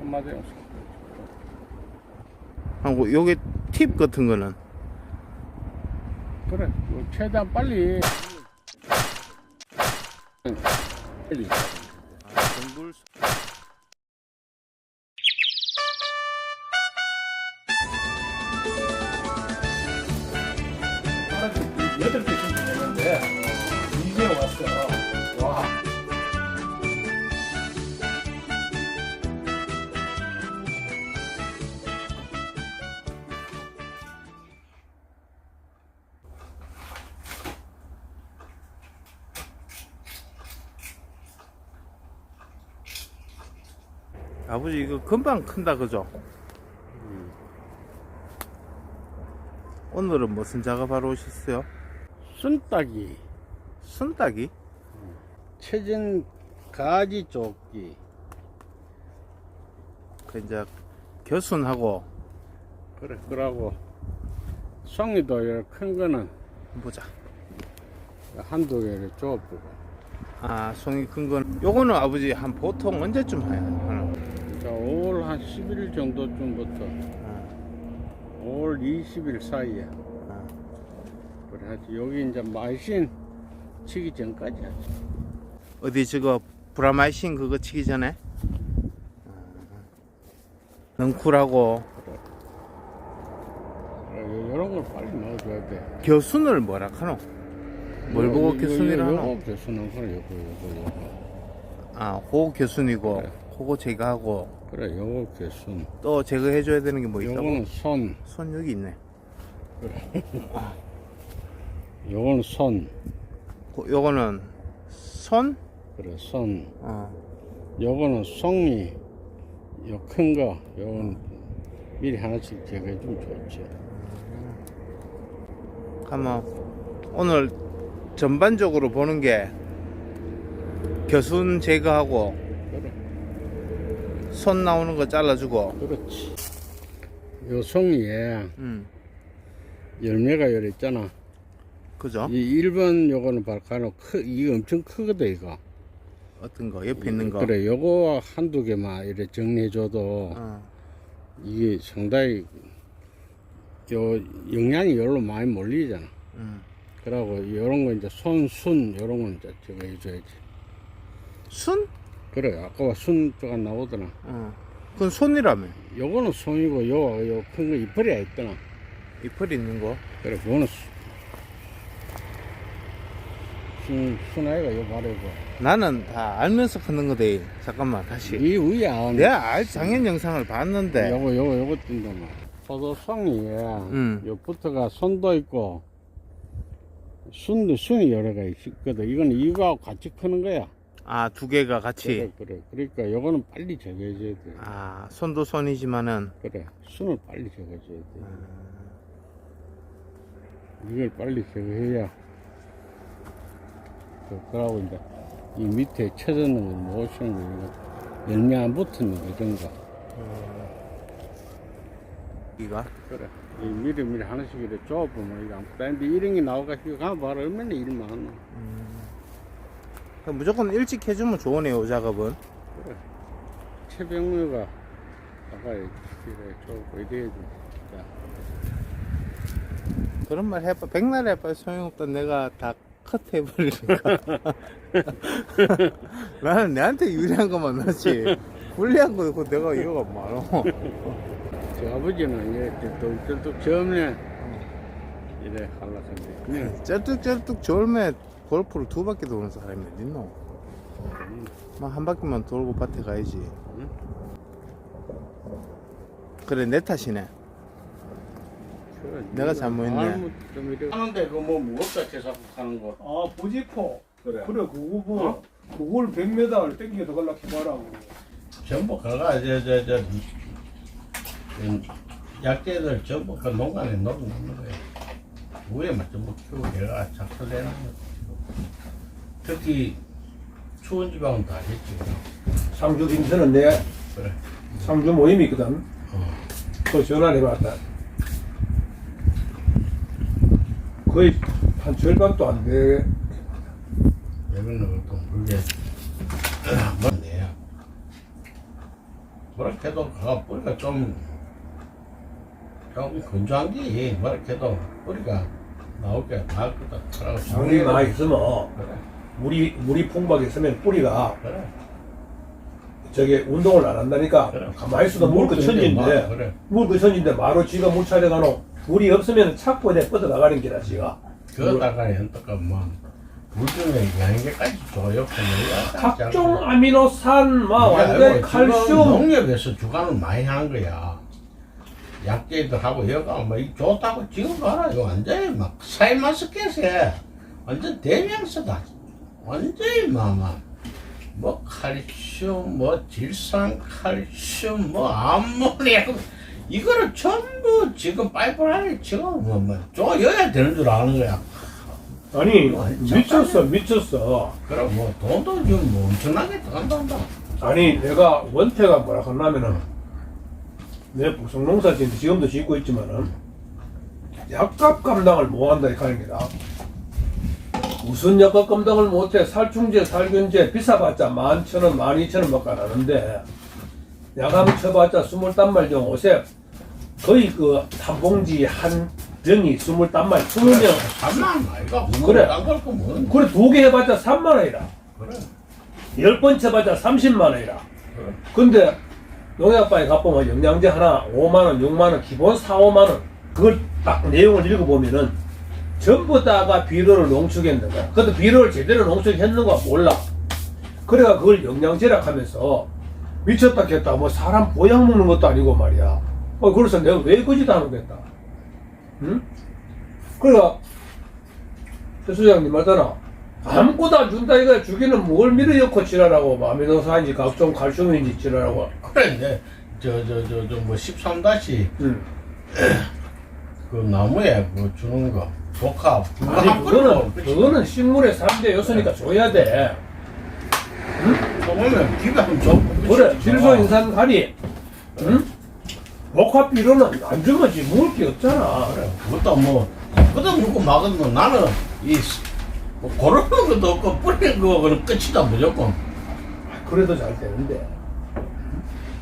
손마대용 하고 요게 팁 같은 거는? 그래 뭐 최대한 빨리. 빨리 동 아버지 이거 금방 큰다 그죠? 오늘은 무슨 작업하러 오셨어요? 순따기 순따기? 체진 가지 조끼 그 이제 겨순하고 그래 그러고 송이도 이렇게 큰 거는 보자. 한두 개를 줘보고 아 송이 큰건 요거는 아버지 한 보통 언제쯤 5월 한 10일 정도쯤부터 아, 5월 20일 사이에 아. 그래 하지 여기 이제 마신 치기 전까지 하지 어디 저거 브라마이신 그거 치기 전에 아. 능쿨하고 그래, 이런 걸 빨리 넣어줘야 돼 겨순을 뭐라 하노? 뭘 보고 이거, 이거, 겨순이라 하노? 겨순은 그래 요거 요거 요거 아, 호겨순이고 그래. 그거 제거하고 그래 요거 겨순 또 제거해 줘야 되는 게 뭐 있다고? 요거는 손. 손 여기 있네. 요거는 손. 고- 요거는 손? 그래 손. 어. 요거는 송이. 요 큰 거. 요건 미리 하나씩 제거해 주면 좋지. 가면 오늘 전반적으로 보는 게 겨순 제거하고 그래 손 나오는 거 잘라주고. 그렇지. 요 송이에 음. 열매가 열 있잖아. 그죠? 이 1번 요거는 발카노 크 이거 엄청 크거든 이거. 어떤 거? 옆에 있는 거? 그래 요거 한두 개만 이렇게 정리해줘도 어. 이게 상당히 요 영양이 열로 많이 몰리잖아. 음. 그러고 요런 거 이제 손 순 요런 건 이제 저거 해줘야지. 순? 그래 아까 순 쪽가 나오더나 어. 그건 손이라며. 요거는 손이고 요큰거 이빨이 있더나 잎을 있는 거? 그래 그거는 수- 순 순아이가 요 말이고 나는 다 알면서 하는 거대. 잠깐만 다시. 이 위에 안 내가 알 작년 영상을 봤는데. 요거 요거 요거 뜬다 말 포도송이에 음. 요 부터가 손도 있고 순도 순이 여러 가 있거든. 이거는 이거하고 같이 크는 거야 아 두 개가 같이? 그래 그래. 그러니까 요거는 빨리 제거해줘야 돼. 아 손도 손이지만은? 그래. 순을 빨리 제거해줘야 돼. 이걸 빨리 제거해야 그- 그러고 이제 이 밑에 쳐졌는 거 모시는 거 이거 열매 안 붙는 거 이런 거 이가 그래. 이 미리 미리 하나씩 이렇게 쪼보면 이거 안 붙다는데 이런 게 가면 바로 얼마나 일 많아. 그럼 무조건 일찍 해주면 좋으네요 이 작업은. 그래. 최병무가 아까 이렇게 쪼고 이래 해줘 그런 말 해봐 백날 해봐 소용없다. 내가 다 컷해버리니까 나는 내한테 유리한 것만 나지. 불리한 거 내가 이유가 많아. 저 아버지는 이렇게 똘똘똘 저음에 이래 하려는데 그냥 쩔뚝쩔뚝 졸매 골프를 두 바퀴 도는 사람이 어딨노 막한 바퀴만 돌고 밭에 가야지 응? 그래 내 탓이네 내가 잘못했네. 하는데 그뭐 무겁다 제 자꾸 하는 거 아 보지포. 그래 그래 그거 뭐 그걸 100m를 땡겨서 갈라 해봐라고. 전부 그가 저저저 약재들 전부 그 농간에 넣는 거예요. 위에만 전부 키우고 걔가 작살내는 거. 특히 추운 지방은 다 했지. 상주 김새는 내 그래. 상주 모임이 있거든. 그 전화를 해봤다. 거의 한 절반도 안 돼. 여기는 또 물게 뭐내야 그렇게 해도 그가 뿌리가 좀, 좀 건조한 게, 그렇게 해도 뿌리가 나올 게 나을 거다. 그러고 물이 많이 있으면 그래, 물이 물이 풍부하게 있으면 뿌리가 그래. 저게 운동을 안 한다니까 그래. 가만히 있어도 물그 막, 천지인데 그래. 물그 천지인데 바로 지가 물 차려가노 물이 없으면 착고에 뻗어 나가는 기라 지가 그러다가 연떡가 뭐, 물 중에 양계까지 줘요. 각종 아미노산 막 완전 칼슘 농협에서 주간을 많이 하는 거야. 약재들 하고 여가 뭐이 좋다고 지금 봐라 이거 완전히 막 사이마스켓에 완전 대명사다. 완전히 막막 뭐 칼슘 뭐 질산 칼슘 뭐 암모니아 이거를 전부 지금 파이프라인에 지금 뭐뭐 줘여야 되는 줄 아는 거야. 아니 미쳤어 미쳤어. 그럼 뭐 돈도 지금 뭐 엄청나게 들어간다. 아니 내가 원태가 뭐라 하냐면은 내 북성농사 지금 지금도 짓고 있지만은 약값 감당을 못한다 이 하는 게다 무슨 약값 감당을 못해 살충제 살균제 비싸봤자 만 천원 만 이천 원 밖에 안 하는데 야감 쳐봤자 스물 단 말 정 옷에 거의 그한 봉지 한 병이 스물 단 말 스무 명 3만 원 아이가 그래. 뭐 그래 두 개 해봤자 3만 원이라 그래 열 번 쳐봤자 30만 원이라. 근데 농약방에 가보면 영양제 하나 5만 원, 6만 원, 기본 4, 5만 원. 그걸 딱 내용을 읽어보면은 전부 다가 비료를 농축했는 거야. 근데 비료를 제대로 농축했는가 몰라. 그래가 그걸 영양제라 하면서 미쳤다 했다. 뭐 사람 보약 먹는 것도 아니고 말이야. 어, 그래서 내가 왜 거짓 안 하겠다. 응? 그래가 최 소장님 말잖아. 아무것도 안 준다 이거 주기는 뭘 밀어넣고 지랄하고 뭐 아미노산인지 각종 칼슘인지 지랄하고 그래 이제 저 저 저 저 뭐 13다시 응. 그 나무에 뭐 주는 거 복합 아니 한 그거는. 그거는 식물의 3대 요소니까 줘야 돼. 또 보면 기가 좀 좋고. 그래 질소 인산 가리 응? 복합 비료는 안 주면 지 먹을 게 없잖아. 그래. 그것도 뭐 그것도 먹고 막으면 나는 이뭐 고르는 것도 없고 뿌리는 거 그는 끝이다 무조건. 그래도 잘 되는데.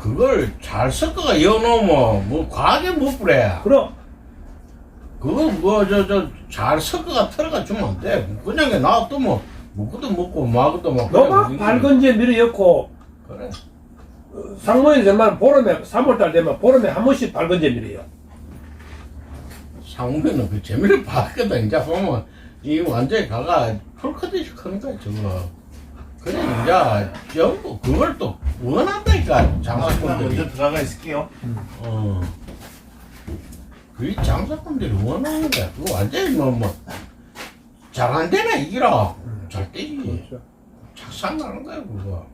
그걸 잘 섞어가 이어놓으면 뭐 과하게 못 뿌려 그럼 그거 뭐저 저 잘 섞어가 틀어가 주면 안 돼. 그냥 놔두면 먹고도 먹고 마고도 먹고. 너가 그냥 밝은제 밀어넣고 그래. 상무에 되면 보름에 3월달 되면 보름에 한 번씩 밝은제 밀어요 상우면은 그 재미를 봤거든. 이제 보면 이 완전히 가가 풀커듯이 크는 거야 저거. 그래 이제 전부 그걸 또 원한다니까 장사꾼들이. 들어가 있을게요. 어. 그 장사꾼들이 원하는 거야. 그거 완전히 뭐뭐 잘안 되나 이기라. 잘 되지. 착상 나는 거야 그거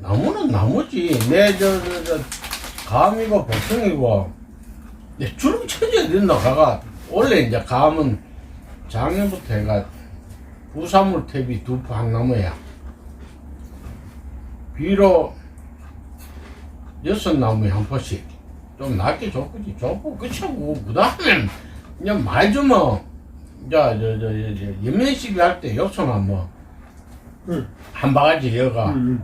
나무는 나무지 내저저 저 감이고 복숭이고 내 주름 쳐져야 된다 가가 원래 이제 감은 작년부터 해가 부산물 탭이 두포 한 나무야 비로 여섯 나무에 한 포씩 좀 낮게 줬겠지 좋고 끝이고 그 다음엔 그냥 많이 주면 이제 저저 저, 연면시비 할때 요소나 뭐 응. 한 바가지 여가. 응.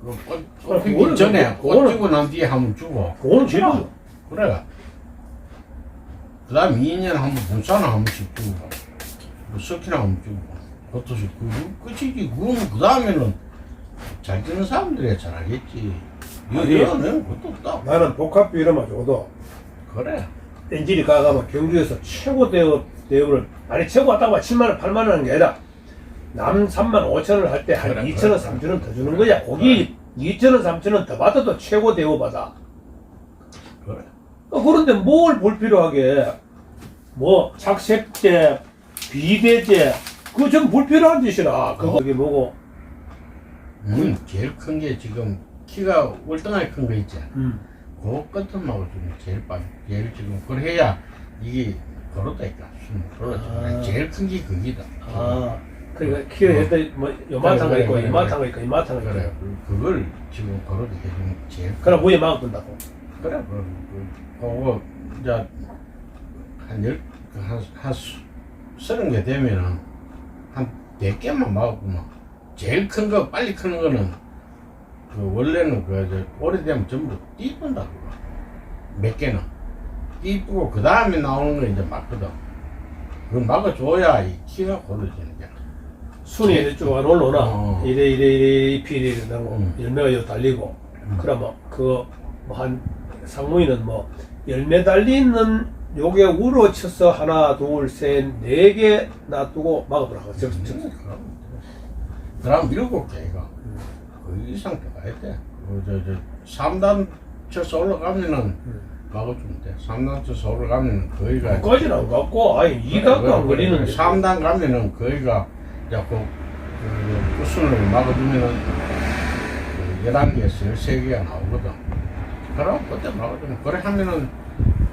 그 꽃, 꽃 피기 그거는 전에 그거는- 꽃 피고 난 뒤에 한 번 주고. 그건 지금 그래. 그 다음 2년 한번 분사나 한 번씩 주고. 뭐 석기나 한 번 주고. 그것도 그 끝이지. 그거는 그 다음에는 잘 되는 사람들이 잘 알겠지 아니. 그것도 없다 나는 복합 비료만 줘도 그래 엔진이 가가면 경주에서 최고 대우, 대우를, 아니, 최고 왔다고 7만원, 8만원 하는 게 아니라, 남 3만 5천원 할 때 한 그래, 2천원, 그래. 3천원 더 주는 거야. 거기 2천원, 3천원 더 받아도 최고 대우 받아. 그래 어, 그런데 뭘 불필요하게, 뭐, 착색제, 비대제, 그거 전 불필요한 짓이라. 그거, 그게 뭐고, 음, 제일 큰 게 지금 키가 월등하게 큰 거 있지. 음. 그 끝은하고 좀 제일 빠 제일 지금 그래야 이게 걸어다니까 숨 걸어지 아. 제일 큰 게 그기다. 아, 그러니까 키를 했더니 뭐, 요만한 거 있고, 그래, 이만한 거 있고, 이만한 거 그래 있고. 그- 그걸 지금 걸어도 해주면 제일 그럼 위에 막 둔다고. 그래 그, 그, 그거 이제 한열한한 서른 개 되면은 한백 개만 막으면 제일 큰 거 빨리 크는 거는 그 원래는 그 저, 오래되면 전부 띠뿐다 그거. 몇 개는 띠뿌고 그 다음에 나오는 거 이제 맞거든. 그거 막아줘야 이 키가 고르지는 게. 순이 이렇게 쭉안 올라오나 어. 이래 이래 이래 잎이 이래 나고 음. 열매가 요 달리고 그러면 그뭐한 상무이는 뭐 열매 달리는 요게 우로 쳐서 하나 둘셋네 개 놔두고 막아보라 그 적, 적. 그럼 일곱 개가 그 이상 더 가야 돼. 그 저 저 3단 쳐서 올라가면은 막아주면 돼. 3단 쳐서 올라가면 거기가 까지는 안 갖고 아니 이각도 안 걸리는데 3단 가면은 거기가 자꾸 그 구순을 막아주면은 그 11개에서 13개가 나오거든. 그럼 그때 막아주면 그래 하면은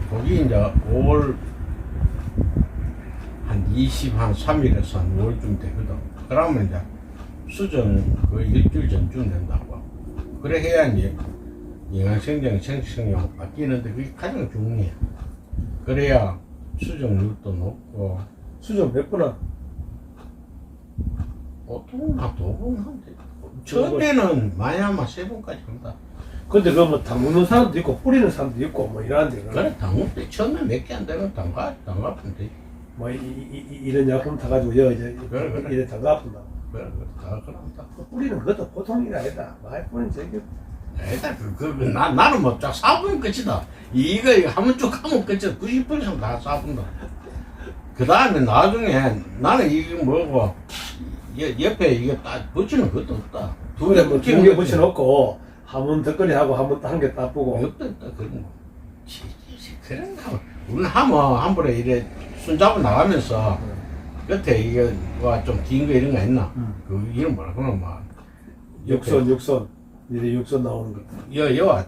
거기 이제 5월 한 20, 한 3일에서 한 5월쯤 되거든. 그러면 이제 수정 그 일주일 전쯤 된다고. 그래 해야 이제 영양생장 생식력 바뀌는데 그게 가장 중요해. 그래야 수정률도 높고 수준 몇 분아 보통 하면 돼. 처음에는 많이 하면 세 번까지 한다. 근데 그뭐 담그는 사람도 있고 뿌리는 사람도 있고 뭐 이러는데 그래, 당근때 처음에 몇 개 안 되면 담가, 담가면 돼. 뭐 이, 이, 이, 이런 약품 타가지고 여 이제 그래, 그래. 이래 담가 아픈다 그래, 그래, 다 그런다. 뿌리는 그것도 보통 일 아니다 많이 뿌리는 저기 에다, 그, 그, 그, 나, 나는 뭐, 쫙 사보면 끝이다. 이거, 이거 하면 쭉 하면 끝이다. 90% 이상 다 사본다. 그 다음에 나중에 나는 이게 뭐고, 여- 옆에 이게 딱 붙이는 것도 없다. 두개 뭐 붙이는 것도 붙여놓고 한번 덧거리 하고 한번 한개 따쁘고 없다, 없다, 그런 거. 그런 거. 우리는 하면 한 번에 이래 손잡고 나가면서 끝에 이게 뭐좀긴 거 이런 거 있나? 음. 그 이름 뭐라 그러나 막 육선 육선 이래 육선 나오는 거 여 여와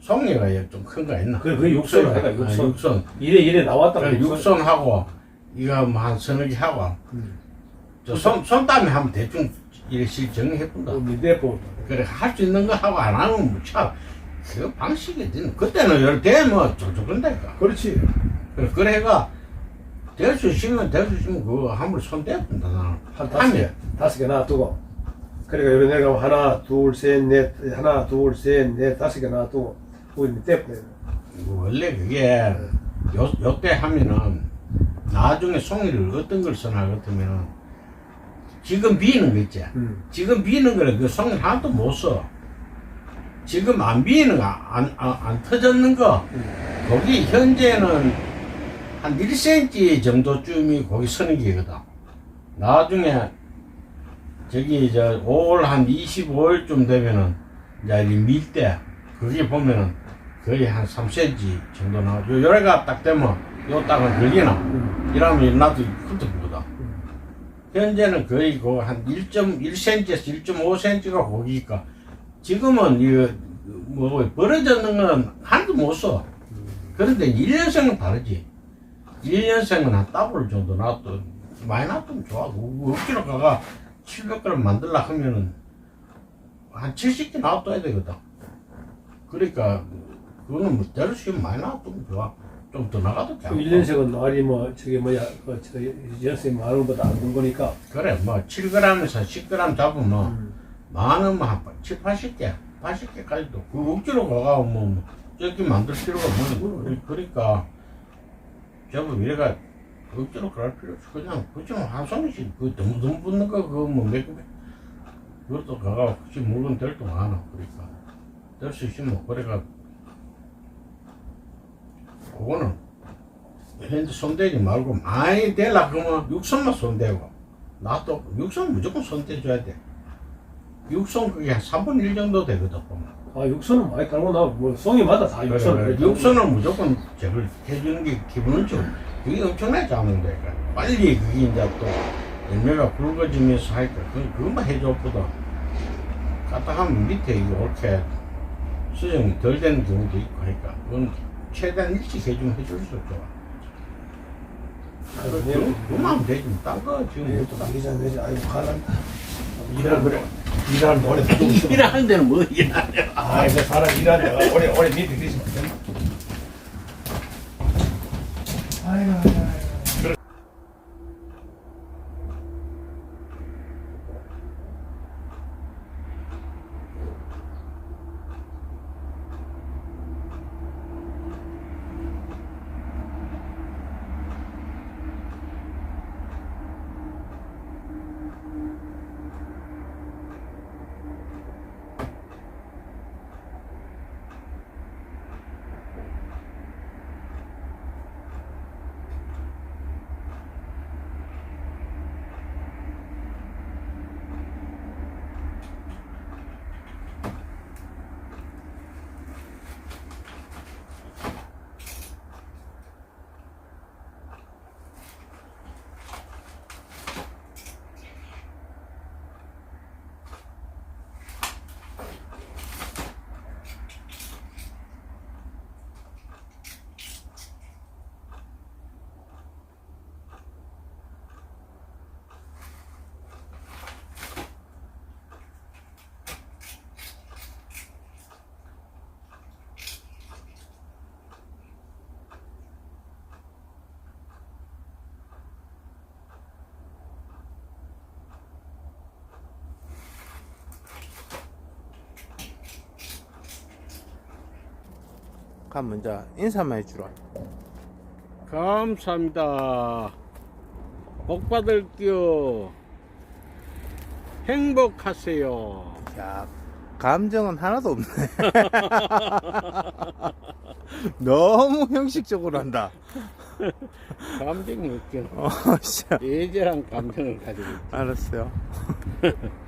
송이가 좀 큰거 있나? 그래, 그게 육선 아이가, 아, 육선. 육선. 이래 이래 나왔다 그래, 육선하고 이거 뭐한 서너 개 하고 음. 저손 손땀에 하면 대충 이렇게 정리해 본다. 민대포 그래 할 수 있는 거 하고 안 하면 뭐참 그 방식이 되는 그때는 여러 대뭐 쫄쫄한다니까. 그렇지 그래 그래가 될 수 있으면 될 수 있으면 그거 한번 손대본다. 나는. 한 다섯 개 다섯 개 놔두고 그러니까 여러 내가 하나 둘 셋 넷 하나 둘 셋 넷 다섯 개 놔두고 우리 밑에 원래 그게 요, 요때 하면은 나중에 송이를 어떤 걸 써나 같으면은 지금 비는 거 있지? 음. 지금 비는 거는 그 송이 하나도 못 써. 지금 안 비는 거, 안, 안, 안 터졌는 거, 거기 현재는 한 1cm 정도쯤이 거기 서는 게거든. 나중에 저기 저 5월 한 25일쯤 되면은 이제 밀 때, 거기 보면은 거의 한 3cm 정도 나오죠. 요래가 딱 되면 요 땅은 걸리나? 음. 이러면 나도 흩어보거든. 현재는 거의 그한 1.1cm에서 1.5cm가 거기니까 지금은 이거 뭐 벌어졌는 건 하나도 못 써. 그런데 1년생은 다르지. 1년생은 한 더블 정도 놔도 많이 놔두면 좋아. 그 억지로 가가 700g 만들라 하면은 한 70개 놔둬야 되거든. 그러니까 그거는 뭐 대로 시면 많이 놔두면 좋아. 좀 더 나가도 돼. 1년생은 말이 뭐 저기 뭐야 그 저 연생 많은 것보다 안본 거니까 그래 뭐 7g에서 10g 잡으면 음. 많으면 한 7, 80개 80개까지도 그 억지로 가가 뭐 저기 만들 필요가 없는 그러니까 저거 이래가 억지로 그럴 필요 없어. 그냥 한 송이씩 그 덤덤 붙는 거 그거 뭐몇 개 그것도 가가 혹시 물건 될 동안 하나 그러니까. 될 수 있으면 그래가. 그거는 현재 손대지 말고 많이 되려 그러면 육선만 손대고. 나도 육선 무조건 손대줘야 돼 육선 그게 한 3분의 1 정도 되거든 보면. 아 육선은 많이 달고 나뭐 송이마다 다 육선을 그래. 해주고. 육선은 무조건 저걸 해주는 게 기분은 좀 그게 엄청나게 잡는다니까. 빨리 그게 이제 또 열매가 굵어지면서 하니까 그, 그것만 해줬거든. 갖다 하면 밑에 이렇게 수정이 덜 되는 경우도 있고 하니까 그건 최대한 일찍 해주면 좋아 아이고, 그, 그, 그만 되지. 뭐. 딴거 지금 네, 다 일하는 데지 아이고 가란다 일하는 그래 일하는 데 오래 못 있어. 일하는 데는 뭐 일하냐. 아 이거 사람 일하는 데 오래 오래 밑에 계시면 된다 아이고 아이고 그럼 먼저 인사만 해주라. 감사합니다. 복 받을게요. 행복하세요. 야, 감정은 하나도 없네. 너무 형식적으로 한다. 감정이 없죠. 어, 씨. 예절한 감정을 가지고 있죠. 알았어요.